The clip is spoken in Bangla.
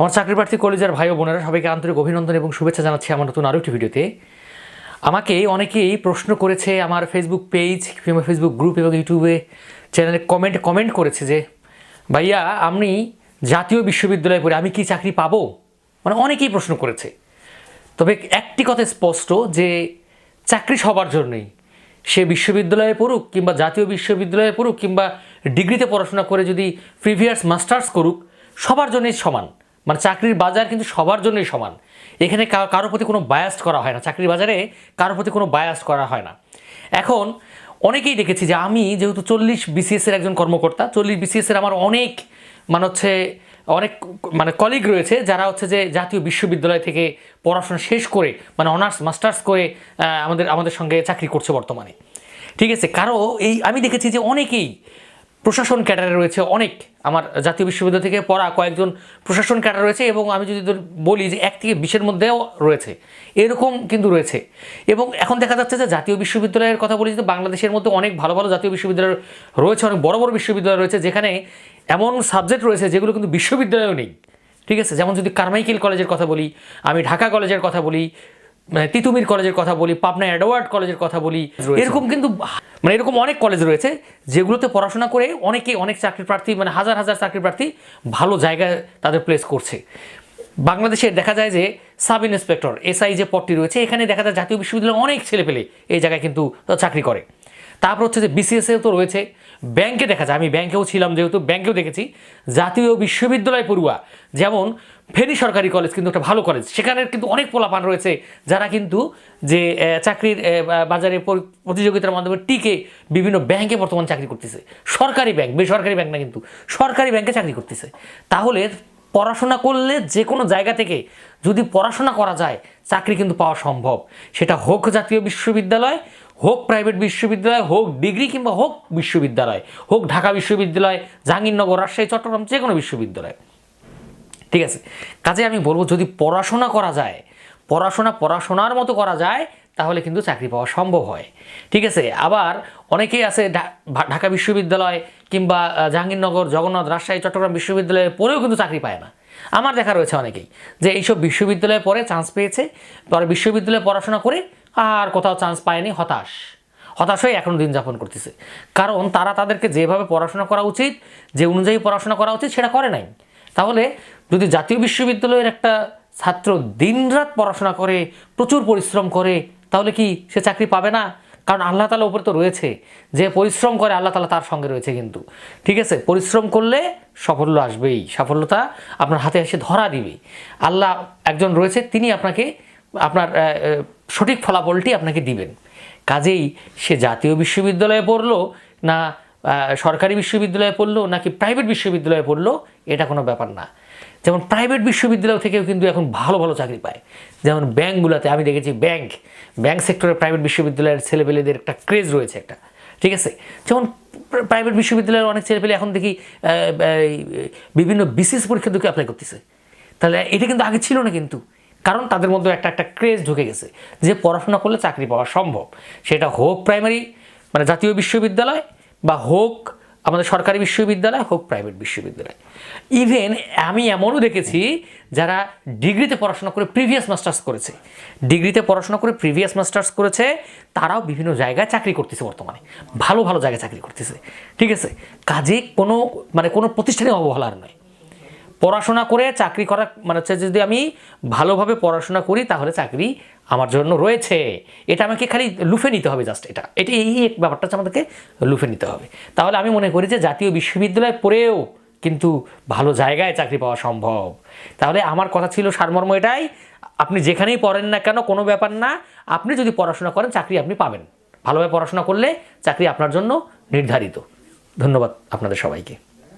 আমার চাকরি প্রার্থী কলেজের ভাই ও বোনেরা সবাইকে আন্তরিক অভিনন্দন এবং শুভেচ্ছা জানাচ্ছি আমার নতুন আরও একটি ভিডিওতে। আমাকে অনেকেই প্রশ্ন করেছে, আমার ফেসবুক পেজ কিংবা ফেসবুক গ্রুপ এবং ইউটিউবে চ্যানেলে কমেন্ট কমেন্ট করেছে যে, ভাইয়া, আপনি জাতীয় বিশ্ববিদ্যালয়ে পড়ে আমি কি চাকরি পাবো? মানে অনেকেই প্রশ্ন করেছে। তবে একটি কথা স্পষ্ট যে, চাকরি সবার জন্যই। সে বিশ্ববিদ্যালয়ে পড়ুক কিংবা জাতীয় বিশ্ববিদ্যালয়ে পড়ুক কিংবা ডিগ্রিতে পড়াশোনা করে যদি প্রিভিয়াস মাস্টার্স করুক, সবার জন্যই সমান। মানে চাকরির বাজার কিন্তু সবার জন্যই সমান। এখানে কা- কারোর প্রতি কোনো বায়াস করা হয় না। চাকরির বাজারে কারোর প্রতি কোনো বায়াস করা হয় না। এখন অনেকেই দেখেছি যে আমি যেহেতু চল্লিশ বিসিএসের একজন কর্মকর্তা, চল্লিশ বিসিএসের আমার অনেক মানে হচ্ছে, অনেক মানে কলিগ রয়েছে যারা হচ্ছে যে জাতীয় বিশ্ববিদ্যালয় থেকে পড়াশোনা শেষ করে মানে অনার্স মাস্টার্স করে আমাদের আমাদের সঙ্গে চাকরি করছে বর্তমানে। ঠিক আছে, কারও এই, আমি দেখেছি যে অনেকেই প্রশাসন ক্যাডারে রয়েছে অনেক। আমার জাতীয় বিশ্ববিদ্যালয় থেকে পড়া কয়েকজন প্রশাসন ক্যাডার রয়েছে এবং আমি যদি বলি যে এক থেকে বিশের মধ্যেও রয়েছে। এরকম কিন্তু রয়েছে। এবং এখন দেখা যাচ্ছে যে জাতীয় বিশ্ববিদ্যালয়ের কথা বলি যে বাংলাদেশের মধ্যে অনেক ভালো ভালো জাতীয় বিশ্ববিদ্যালয় রয়েছে, অনেক বড় বড় বিশ্ববিদ্যালয় রয়েছে, যেখানে এমন সাবজেক্ট রয়েছে যেগুলো কিন্তু বিশ্ববিদ্যালয়েও নেই। ঠিক আছে? যেমন যদি কারমাইকেল কলেজের কথা বলি, আমি ঢাকা কলেজের কথা বলি তিতুমির কলেজের কথা বলি পাবনা অ্যাডওয়ার্ড কলেজের কথা বলি এরকম কিন্তু মানে এরকম অনেক কলেজ রয়েছে যেগুলোতে পড়াশোনা করে অনেকে অনেক চাকরি প্রার্থী মানে হাজার হাজার চাকরি প্রার্থী ভালো জায়গায় তাদের প্লেস করছে। বাংলাদেশে দেখা যায় যে সাব ইন্সপেক্টর এসআই যে পদটি রয়েছে এখানে দেখা যায় জাতীয় বিশ্ববিদ্যালয়ের অনেক ছেলেপেলে এই জায়গায় কিন্তু চাকরি করে। তারপর হচ্ছে যে বিসিএসএ তো রয়েছে। ব্যাংকে দেখা যায়, আমি ব্যাংকেও ছিলাম যেহেতু, ব্যাংকেও দেখেছি। জাতীয় বিশ্ববিদ্যালয় পড়ুয়া, যেমন ফেনী সরকারি কলেজ কিন্তু একটা ভালো কলেজ সেখানে কিন্তু অনেক পোলাপান রয়েছে, যারা কিন্তু যে চাকরির বাজারে প্রতিযোগিতার মাধ্যমে টিকে বিভিন্ন ব্যাংকে বর্তমান চাকরি করতেছে। সরকারি ব্যাংক, বেসরকারি ব্যাংক না কিন্তু, সরকারি ব্যাংকে চাকরি করতেছে। তাহলে পড়াশোনা করলে যে কোনো জায়গা থেকে যদি পড়াশোনা করা যায়, চাকরি কিন্তু পাওয়া সম্ভব। সেটা হোক জাতীয় বিশ্ববিদ্যালয় হোক প্রাইভেট বিশ্ববিদ্যালয়, হোক ডিগ্রি কিংবা হোক বিশ্ববিদ্যালয়, হোক ঢাকা বিশ্ববিদ্যালয়, জাহাঙ্গীরনগর, রাজশাহী, চট্টগ্রাম যে কোনো বিশ্ববিদ্যালয়। ঠিক আছে? কাজে আমি বলব, যদি পড়াশোনা করা যায়, পড়াশোনা পড়াশোনার মতো করা যায়, তাহলে কিন্তু চাকরি পাওয়া সম্ভব হয়। ঠিক আছে? আবার অনেকেই আছে ঢাকা বিশ্ববিদ্যালয় কিংবা জাহাঙ্গীরনগর, জগন্নাথ, রাজশাহী, চট্টগ্রাম বিশ্ববিদ্যালয়ে পড়েও কিন্তু চাকরি পায় না। আমার দেখা রয়েছে অনেকেই যে এইসব বিশ্ববিদ্যালয়ে পড়ে চান্স পেয়েছে, পরে বিশ্ববিদ্যালয়ে পড়াশোনা করে আর কোথাও চান্স পায়নি, হতাশ। হতাশ হয়ে এখন দিন যাপন করতেছে। কারণ তারা তাদেরকে যেভাবে পড়াশোনা করা উচিত, যে অনুযায়ী পড়াশোনা করা উচিত, সেটা করে নাই। তাহলে যদি জাতীয় বিশ্ববিদ্যালয়ের একটা ছাত্র দিনরাত পড়াশোনা করে, প্রচুর পরিশ্রম করে, তাহলে কি সে চাকরি পাবে না? কারণ আল্লাহ তালা উপরে তো রয়েছে। যে পরিশ্রম করে আল্লাহ তালা তার সঙ্গে রয়েছে কিন্তু। ঠিক আছে, পরিশ্রম করলে সাফল্য আসবেই। সাফল্যতা আপনার হাতে এসে ধরা দিবে। আল্লাহ একজন রয়েছে, তিনি আপনাকে, আপনার সঠিক ফলাফলটি আপনাকে দিবেন। কাজেই সে জাতীয় বিশ্ববিদ্যালয়ে পড়ল না সরকারি বিশ্ববিদ্যালয়ে পড়ল নাকি প্রাইভেট বিশ্ববিদ্যালয়ে পড়ল, এটা কোনো ব্যাপার না। যেমন প্রাইভেট বিশ্ববিদ্যালয় থেকেও কিন্তু এখন ভালো ভালো চাকরি পায়। যেমন ব্যাংকগুলোতে আমি দেখেছি ব্যাংক ব্যাংক সেক্টরে প্রাইভেট বিশ্ববিদ্যালয়ের ছেলেপেলেদের একটা ক্রেজ রয়েছে একটা, ঠিক আছে? যেমন প্রাইভেট বিশ্ববিদ্যালয়ের অনেক ছেলেপেলে এখন দেখি বিভিন্ন বিসিএস পরীক্ষা দুঃখে অ্যাপ্লাই করতেছে। তাহলে এটা কিন্তু আগে ছিল না কিন্তু। কারণ তাদের মধ্যে একটা একটা ক্রেজ ঢুকে গেছে যে পড়াশোনা করলে চাকরি পাওয়া সম্ভব। সেটা হোক প্রাইমারি মানে জাতীয় বিশ্ববিদ্যালয় বা হোক আমাদের সরকারি বিশ্ববিদ্যালয়, হোক প্রাইভেট বিশ্ববিদ্যালয়। ইভেন আমি এমনও দেখেছি যারা ডিগ্রিতে পড়াশোনা করে প্রিভিয়াস মাস্টার্স করেছে। ডিগ্রিতে পড়াশোনা করে প্রিভিয়াস মাস্টার্স করেছে, তারাও বিভিন্ন জায়গায় চাকরি করতেছে বর্তমানে। ভালো ভালো জায়গায় চাকরি করতেছে। ঠিক আছে? কাজে কোনো মানে কোনো প্রতিষ্ঠানে অবহেলার নয় পড়াশোনা করে চাকরি করা মানে হচ্ছে যদি আমি ভালোভাবে পড়াশোনা করি, তাহলে চাকরি আমার জন্য রয়েছে। এটা আমাকে খালি লুফে নিতে হবে জাস্ট এটা। এটা এই ব্যাপারটা হচ্ছে আমাদেরকে লুফে নিতে হবে। তাহলে আমি মনে করি যে জাতীয় বিশ্ববিদ্যালয় পড়েও কিন্তু ভালো জায়গায় চাকরি পাওয়া সম্ভব। তাহলে আমার কথা ছিল সারমর্ম এটাই, আপনি যেখানেই পড়েন না কেন কোনো ব্যাপার না, আপনি যদি পড়াশোনা করেন, চাকরি আপনি পাবেন। ভালোভাবে পড়াশোনা করলে চাকরি আপনার জন্য নির্ধারিত। ধন্যবাদ আপনাদের সবাইকে।